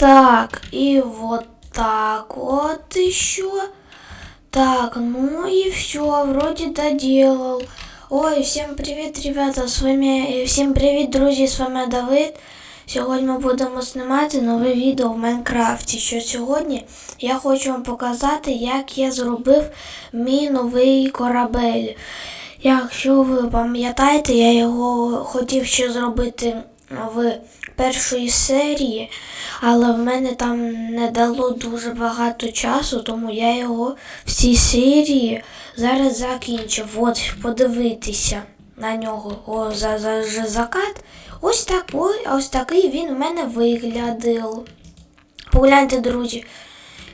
Так, и вот так вот еще. Так, ну и все, вроде доделал. Ой, всем привет, ребята, з вами, всім привіт, друзі, з вами Давид. Сьогодні ми будемо знімати нове відео в Майнкрафті. Що сьогодні я хочу вам показати, як я зробив мій новий корабель. Якщо ви пам'ятаєте, я його хотів ще зробити в першої серії, але в мене там не дало дуже багато часу, тому я його в цій серії зараз закінчив. От, подивитися на нього. О, за, за, за закат. Ось так, ось такий він в мене виглядив. Погляньте, друзі,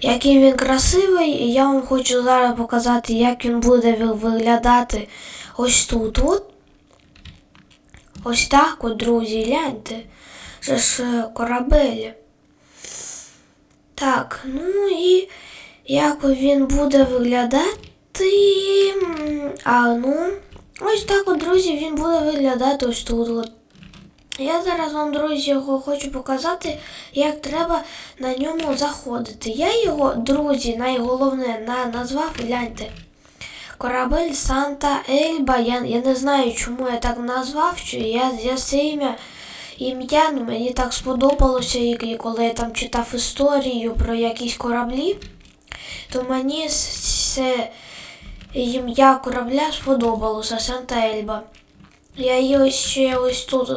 який він красивий, і я вам хочу зараз показати, як він буде виглядати ось тут. От. Ось так от, друзі, гляньте. Це ж е, корабель. Так, ну і як він буде виглядати. А ну, ось так от, друзі, він буде виглядати ось тут. От. Я зараз вам, друзі, його хочу показати, як треба на ньому заходити. Я його, друзі, найголовне на, назвав, гляньте. Корабель Санта Ельба. Я, я не знаю, чому я так назвав, що я, я це ім'я ім'я ну, мені так сподобалося, і, коли я там читав історію про якісь кораблі, то мені це ім'я корабля сподобалося Санта Ельба. Я її ще ось тут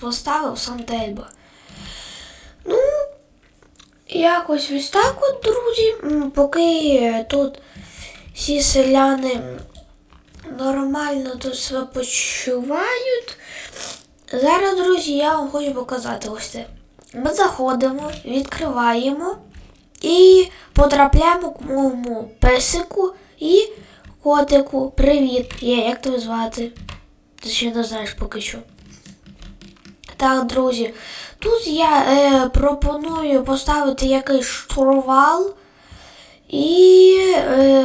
поставив Санта Ельба. Ну, якось ось так от, друзі, поки тут всі селяни нормально тут себе почувають. Зараз, друзі, я вам хочу показати ось це. Ми заходимо, відкриваємо і потрапляємо к моєму песику і котику. Привіт! Є, як тебе звати? Ти ще не знаєш поки що. Так, друзі, тут я е, пропоную поставити якийсь штурвал і е,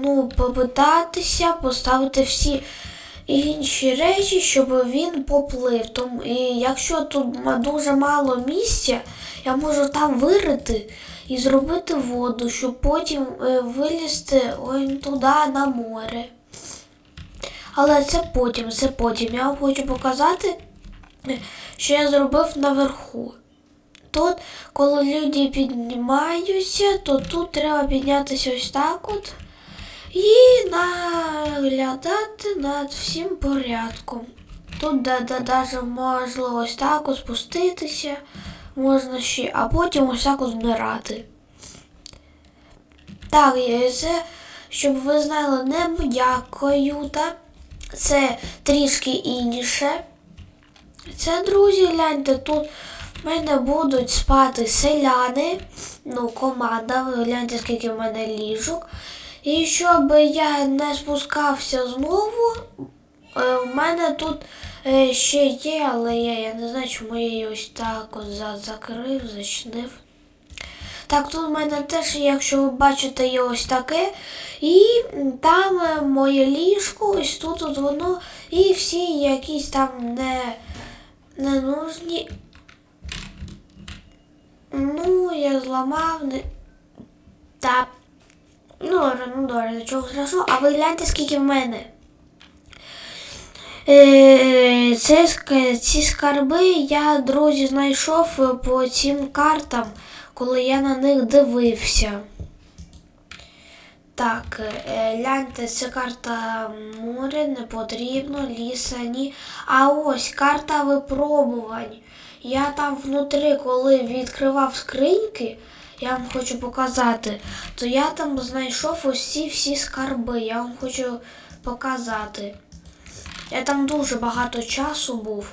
ну, попитатися поставити всі інші речі, щоб він поплив. Тому, і якщо тут дуже мало місця, я можу там вирити і зробити воду, щоб потім е, вилізти туди на море. Але це потім, це потім. Я вам хочу показати, що я зробив наверху. Тут, коли люди піднімаються, то тут треба піднятися ось так от і наглядати над всім порядком. Тут даже можливо ось так от спуститися, можна ще, а потім ось так от вмирати. Так, і це, щоб ви знали, не моя каюта, це трішки інше. Це, друзі, гляньте, тут в мене будуть спати селяни, ну, команда, ви гляньте, скільки в мене ліжок. І щоб я не спускався знову, е, в мене тут е, ще є, але я, я не знаю, чому я її ось так за- закрив, зачинив. Так, тут в мене теж, якщо ви бачите, є ось таке. І там е, моє ліжко, ось тут от воно, і всі якісь там не, ненужні. Ну, я зламав. Не... Та. Ну, добре, ну добре, нічого страшного. А ви гляньте, скільки в мене. Е, Це, ці скарби я, друзі, знайшов по цим картам, коли я на них дивився. Так, е, гляньте, це карта море, не потрібно, ліса, ні. А ось карта випробувань. Я там внутрі, коли відкривав скриньки, я вам хочу показати, то я там знайшов усі всі скарби. Я вам хочу показати. Я там дуже багато часу був.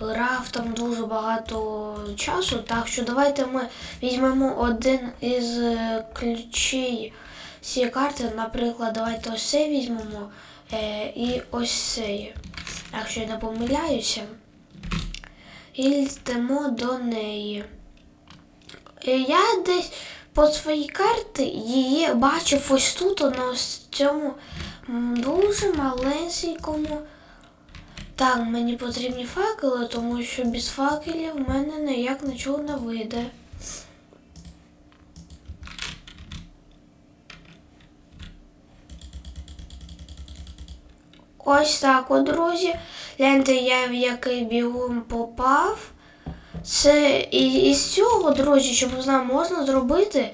Грав там дуже багато часу, так що давайте ми візьмемо один із е, ключей цієї карти. Наприклад, давайте ось цей візьмемо е, і ось цей. Якщо я не помиляюся. І летимо до неї. Е, Я десь по своїй карті її бачив ось тут, на ось цьому дуже маленькому Так, мені потрібні факели, тому що без факелів в мене ніяк нічого не вийде. Ось так, от, друзі. Гляньте, я в який бігун попав. Це із цього, друзі, щоб ви знали, можна зробити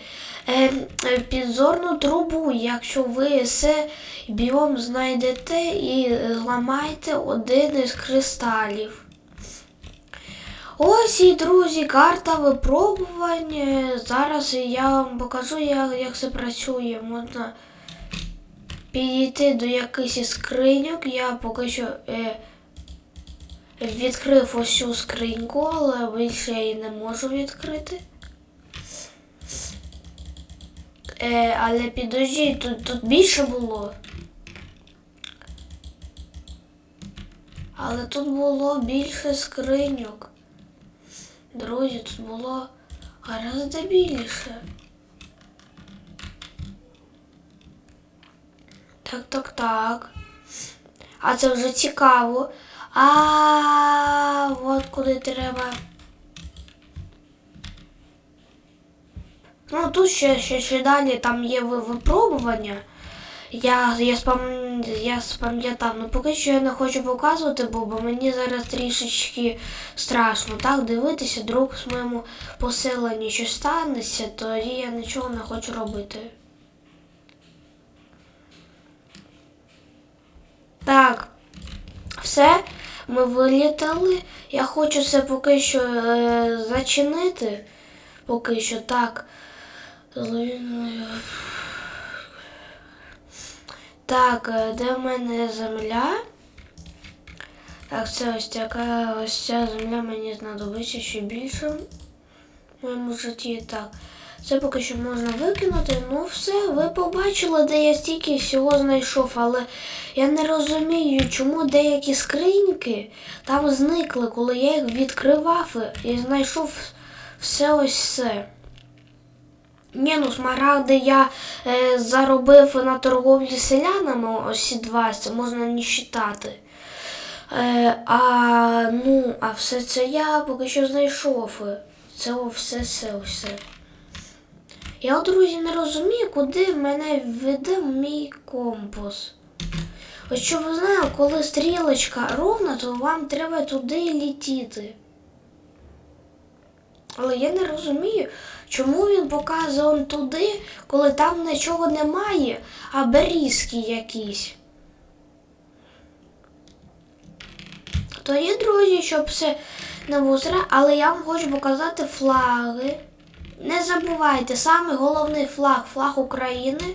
е, е, підзорну трубу, якщо ви все біом знайдете і зламаєте один із кристалів. Ось і, друзі, карта випробувань. Зараз я вам покажу, як, як це працює. Можна підійти до якихось скриньок. Я поки що е, відкрив цю скриньку, але більше її не можу відкрити. Е, але підождіть, тут, тут більше було. Але тут було більше скриньок. Друзі, тут було гораздо більше. Так, так, так. А це вже цікаво. А от куди треба. Ну, тут ще, ще, ще далі там є випробування. Я, я, спам, я спам'ятав, ну поки що я не хочу показувати, бо, бо мені зараз трішечки страшно так дивитися, друг з моєму поселенні що станеться, тоді я нічого не хочу робити. Так, все, ми вилітали. Я хочу це поки що е, зачинити. Поки що так. Так, е, де в мене земля? Так, це ось така ось ця земля мені знадобиться ще більше в моєму житті. Так. Це поки що можна викинути. Ну все, ви побачили, де я стільки всього знайшов, але я не розумію, чому деякі скриньки там зникли, коли я їх відкривав і знайшов все ось це. Ні, ну смарагди я е, заробив на торговлі селянами, ось два, це можна не вважати. Е, а, ну, а все це я поки що знайшов. Це все, все, все. Я, друзі, не розумію, куди мене веде мій компас. Ось що ви знаєте, коли стрілочка ровна, то вам треба туди літіти. Але я не розумію, чому він показує туди, коли там нічого немає, а берізки якісь. То є, друзі, щоб все не зря, але я вам хочу показати флаги. Не забувайте, саме головний флаг флаг України.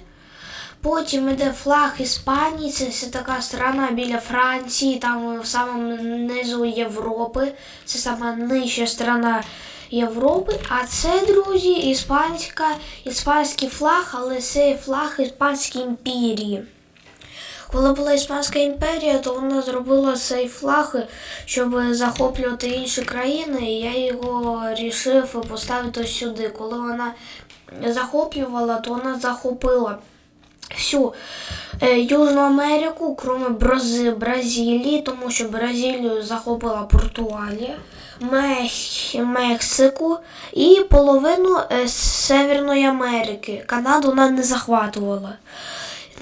Потім йде флаг Іспанії, це, це така страна біля Франції, там в самому низу Європи. Це сама нижча страна Європи. А це, друзі, іспанська, іспанський флаг, але це флаг Іспанської імперії. Коли була Іспанська імперія, то вона зробила цей флаг, щоб захоплювати інші країни, і я його рішив поставити сюди. Коли вона захоплювала, то вона захопила всю е, Южну Америку, крім Брази, Бразилії, тому що Бразилію захопила Португалія, Мексику і половину е, Северної Америки. Канаду вона не захватувала.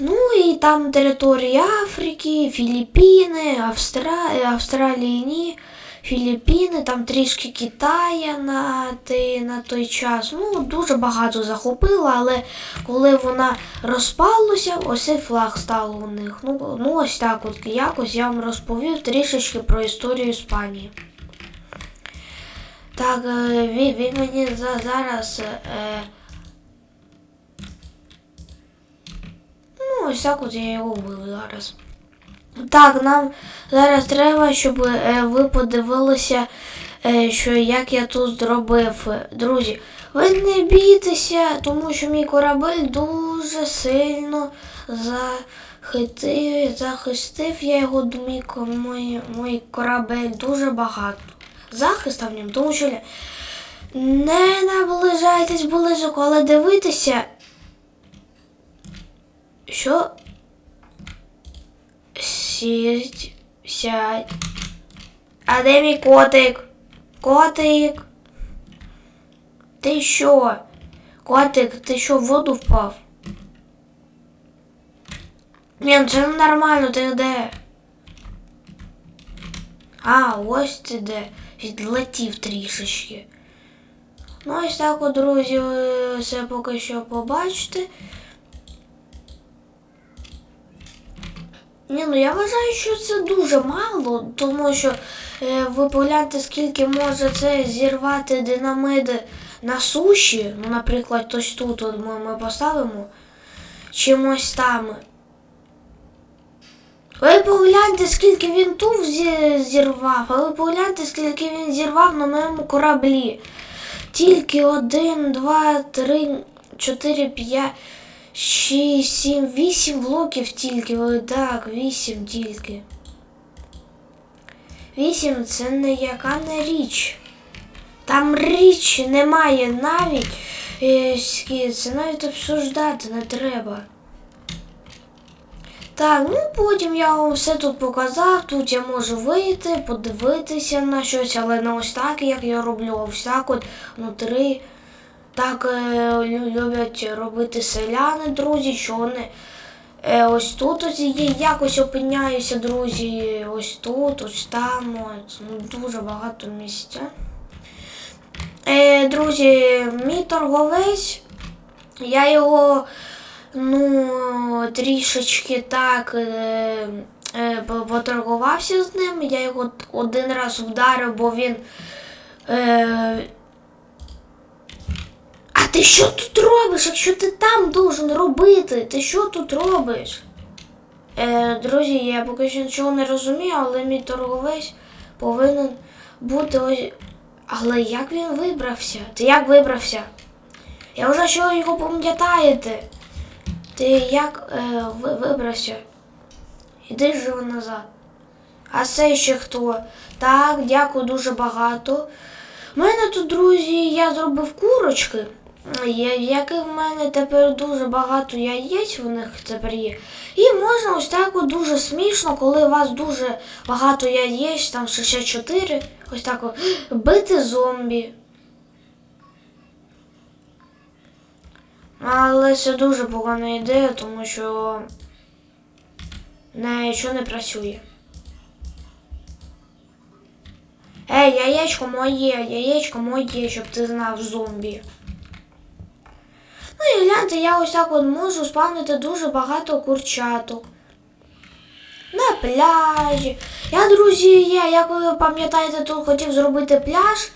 Ну і там території Африки, Філіппіни, Австра... е, Австралії, ні, Філіппіни, там трішки Китая на той, на той час. Ну, дуже багато захопила, але коли вона розпалася, ось цей флаг став у них. Ну, ну ось так от якось я вам розповів трішечки про історію Іспанії. Так, е, він мені за, зараз. Е, Ну, ось так от я його вбив зараз. Так, нам зараз треба, щоб е, ви подивилися, е, що як я тут зробив. Друзі, ви не бійтеся, тому що мій корабель дуже сильно захитив, захистив я його, мій, мій, мій корабель дуже багато. Захиста в ньому, тому що не наближайтесь близько, але дивитися що сість, сядь, А де мій котик? Котик. Ти що? Котик, ти що в воду впав? Ні, це нормально, ти де? А, ось ти де. Відлетів трішечки. Ну, ось так, от, друзі, ви все поки що побачите. Ні, ну я вважаю, що це дуже мало, тому що е, ви скільки може це зірвати динамит на суші. Ну, наприклад, ось тут от ми, ми поставимо чимось там. Ви погляньте, скільки він тут зірвав, а ви погляньте, скільки він зірвав на моєму кораблі. Тільки один, два, три, чотири, п'ять, шість, сім, вісім блоків тільки. Ви Так, вісім тільки. Вісім це не яка не річ. Там річ немає навіть. е, Це навіть обсуждати не треба. Так, ну потім я вам все тут показав. Тут я можу вийти, подивитися на щось, але не ось так, як я роблю, а ось так от внутри. Так е, люблять робити селяни, друзі, що вони е, ось тут ось якось опиняюся, друзі, ось тут, ось там, от, ну, дуже багато місця. Е, друзі, мій торговець, я його ну, трішечки так поторгувався з ним. Я його один раз вдарив, бо він. Ти що тут робиш? Якщо ти там должен робити, ти що тут робиш? Е, друзі, я поки що нічого не розумію, але мій торговець повинен бути ось. Але як він вибрався? Ти як вибрався? Я вже що його пам'ятаєте. Ти як е, ви- вибрався? Іди ж назад. А це ще хто? Так, дякую дуже багато. У мене тут, друзі, я зробив курочки, яких в мене тепер дуже багато яєць в них тепер є. І можна ось так от дуже смішно, коли у вас дуже багато яєць, там 64, ось так от, бити зомбі. Але це дуже погана ідея, тому що нічого не працює. Ей, яєчко моє, яєчко моє, щоб ти знав зомбі. Ну і гляньте, я ось так от можу спавнити дуже багато курчаток. На пляжі. Я, друзі, я, як ви пам'ятаєте, тут хотів зробити пляж.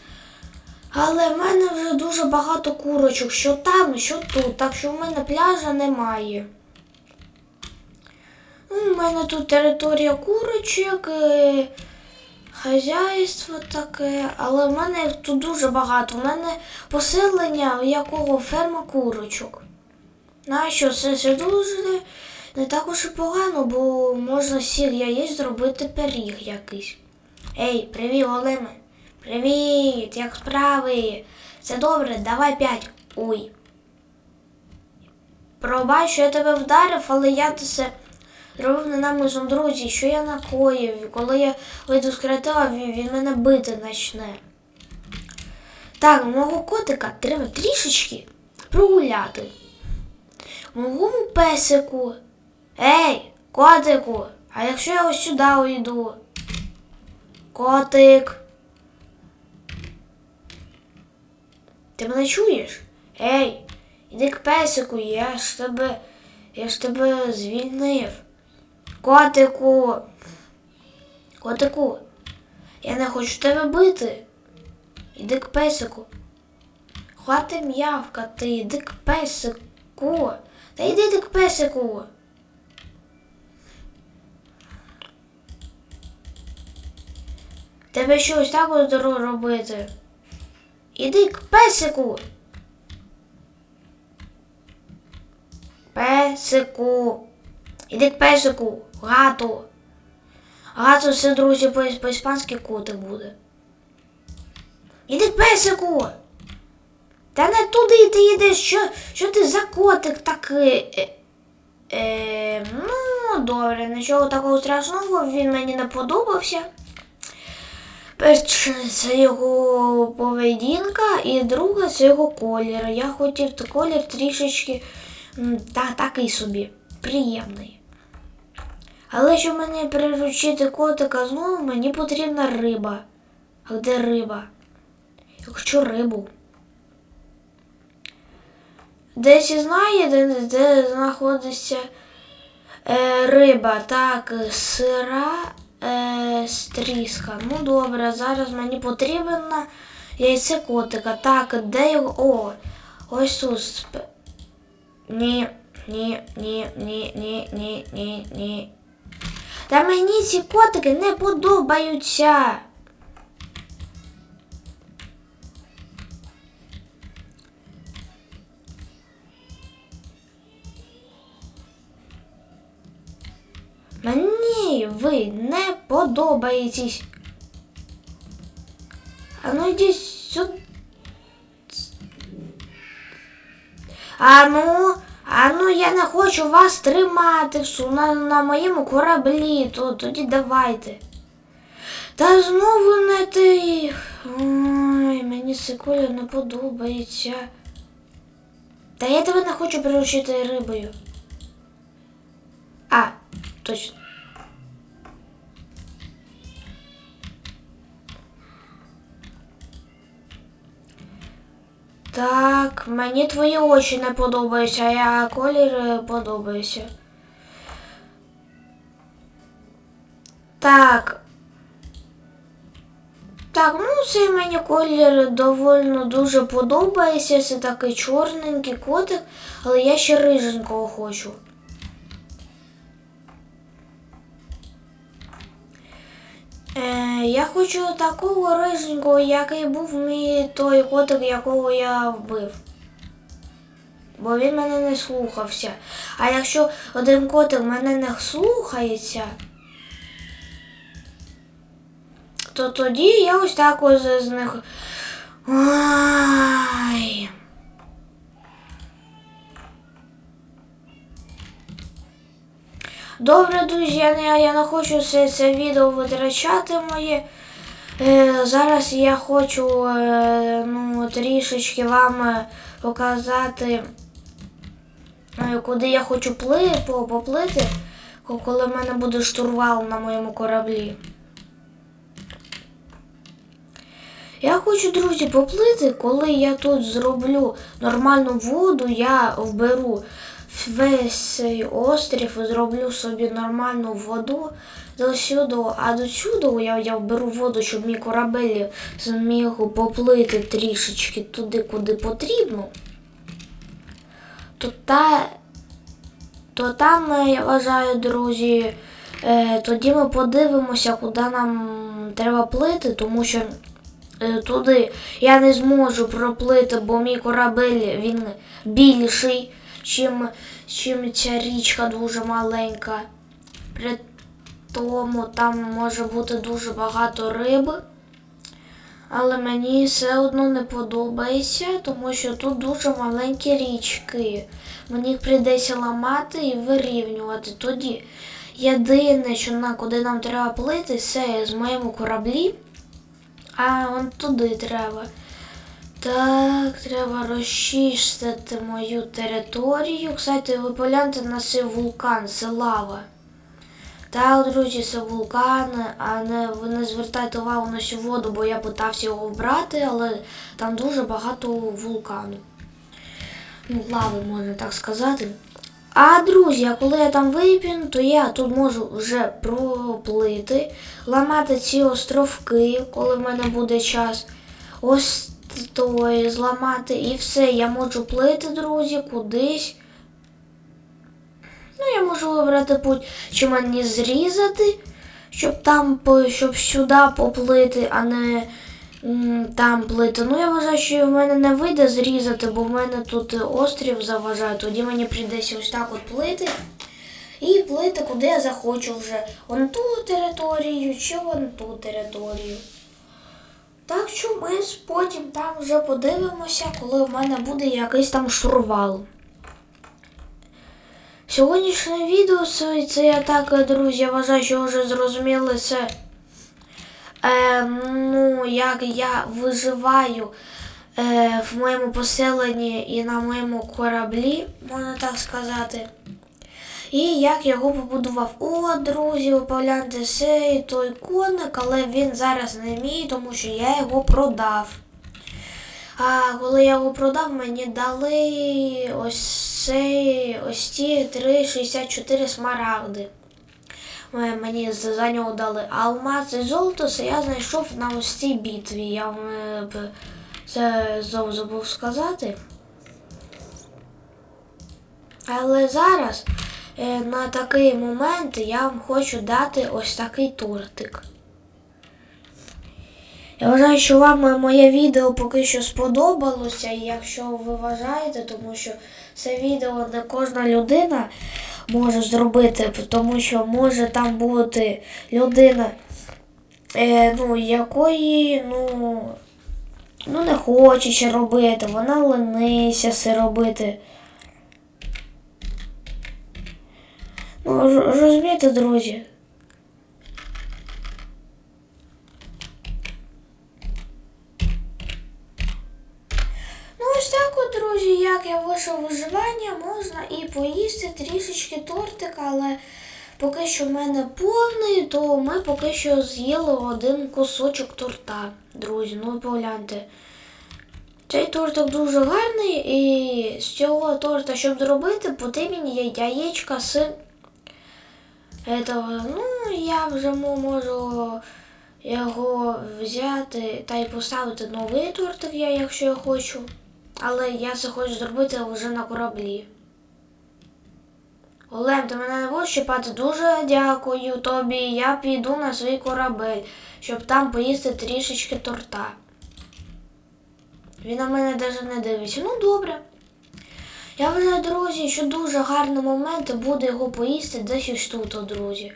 Але в мене вже дуже багато курочок, що там, що тут, так що в мене пляжа немає. У мене тут територія курочок, е, хазяйство таке, але в мене тут дуже багато. У мене поселення, у якого ферма курочок. Нащо це, це дуже не також і погано, бо можна з сір яєць зробити пиріг якийсь. Ей, привіт, Олеме. Привіт, як справи? Все добре, давай п'ять. Ой. Пробач, що я тебе вдарив, але я це зробив не намислом, друзі, що я накоїв. Коли я вийду з креатива, він, мене бити почне. Так, мого котика треба трішечки прогуляти. Моєму песику. Ей, котику, а якщо я ось сюди уйду? Котик. Ти мене чуєш? Ей, іди к песику, я ж тебе. Я ж тебе звільнив. Котику. Котику. Я не хочу тебе бити. Іди к песику. Хвати м'явкати, іди к песику. Та йди ти к песику. Тебе щось так ро- робити. Іди к песику. Песику. Іди к песику. Гату. Гату це, друзі, по- по-іспанськи котик буде. Іди песику. Та не туди ти йдеш. Що, що ти за котик такий? Е, е, ну, добре, нічого такого страшного, він мені не подобався. Перше, це його поведінка, і друге це його колір. Я хотів колір трішечки та, такий собі, приємний. Але щоб мені приручити котика знову, мені потрібна риба. А де риба? Якщо рибу. Десь і знає, де, де знаходиться е, риба. Так, сира е, стріска. Ну добре, зараз мені потрібно яйце котика. Так, де його. О! Ось тут. Ні, ні, ні, ні, ні, ні, ні, ні. Та мені ці котики не подобаються. Мені ви не подобаєтесь. А ну йдіть сюди. А ну, а ну я не хочу вас тримати всю на, на моєму кораблі, то тоді давайте. Та знову не ти. Ой, мені колір не подобається. Та я тебе не хочу приручити рибою. А, точно. Так, мені твої очі не подобаються, а колір е, подобається. Так. Так, ну цей мені колір довольно дуже подобається. Це такий чорненький котик, але я ще риженького хочу. Я хочу такого риженького, який був мій той котик, якого я вбив. Бо він мене не слухався. А якщо один котик мене не слухається, то тоді я ось так ось з них. Ай. Добре, друзі, я не, я не хочу це, це відео витрачати моє. Е, зараз я хочу е, ну, трішечки вам е, показати, е, куди я хочу пли, поплити, коли в мене буде штурвал на моєму кораблі. Я хочу, друзі, поплити, коли я тут зроблю нормальну воду, я вберу весь цей острів зроблю собі нормальну воду до сюди. А до сюди я, я вберу воду, щоб мій корабель зміг поплити трішечки туди, куди потрібно. То, та, то там, е, я вважаю, друзі, е, тоді ми подивимося, куди нам треба плити, тому що е, туди я не зможу проплити, бо мій корабель він більший, чим, чим ця річка дуже маленька. При тому там може бути дуже багато риби. Але мені все одно не подобається, тому що тут дуже маленькі річки. Мені прийдеться ламати і вирівнювати. Тоді єдине, що на куди нам треба плити, це з моєму кораблі. А он туди треба. Так, треба розчистити мою територію. Кстати, ви погляньте на цей вулкан, це лава. Так, друзі, це вулкан, а не ви не звертайте увагу на цю воду, бо я питався його вбрати, але там дуже багато вулкану. Ну, лави, можна так сказати. А друзі, а коли я там вип'ю, то я тут можу вже проплити, ламати ці островки, коли в мене буде час. Ось той зламати і все. Я можу плити, друзі, кудись. Ну, я можу вибрати путь, чи мені зрізати, щоб там щоб сюди поплити, а не там плити. Ну, я вважаю, що в мене не вийде зрізати, бо в мене тут острів заважає. Тоді мені прийдеться ось так от плити. І плити, куди я захочу вже. Вон ту територію чи вон ту територію. Так що ми потім там вже подивимося, коли в мене буде якийсь там штурвал. Сьогоднішнє відео це, я так, друзі, я вважаю, що вже зрозуміли це е, ну, як я виживаю е, в моєму поселенні і на моєму кораблі, можна так сказати. І як його побудував. О, друзі, ви погляньте, цей той коник, але він зараз не мій, тому що я його продав. А коли я його продав, мені дали ось цей, ось ці 3,64 смарагди. Е, Мені за нього дали алмаз і золото, це я знайшов на ось цій битві. Я вам е, це забув сказати. Але зараз на такий момент я вам хочу дати ось такий тортик. Я вважаю, що вам е, моє відео поки що сподобалося, і якщо ви вважаєте, тому що це відео не кожна людина може зробити, тому що може там бути людина, е, ну, якої ну, ну, не хоче ще робити, вона лениться все робити. Розумієте, друзі? Ну, ось так от, друзі, як я вийшов виживання, можна і поїсти трішечки тортика, але поки що в мене повний, то ми поки що з'їли один кусочок торта, друзі. Ну, погляньте. Цей тортик дуже гарний, і з цього торта, щоб зробити, потрібні яєчка з этого. Ну, я вже можу його взяти та й поставити новий тортик, я, якщо я хочу. Але я це хочу зробити вже на кораблі. Олем, ти мене не будеш чіпати? Дуже дякую тобі. Я піду на свій корабель, щоб там поїсти трішечки торта. Він на мене навіть не дивиться. Ну, добре. Я вважаю, друзі, що дуже гарний момент буде його поїсти десь ось тут, друзі.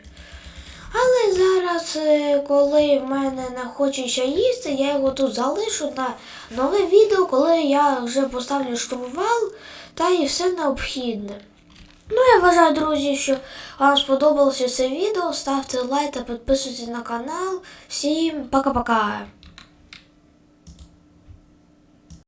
Але зараз, е, коли в мене не хочеться їсти, я його тут залишу на нове відео, коли я вже поставлю штурвал та і все необхідне. Ну, я вважаю, друзі, що вам сподобалося це відео. Ставте лайк та підписуйтесь на канал. Всім пока-пока!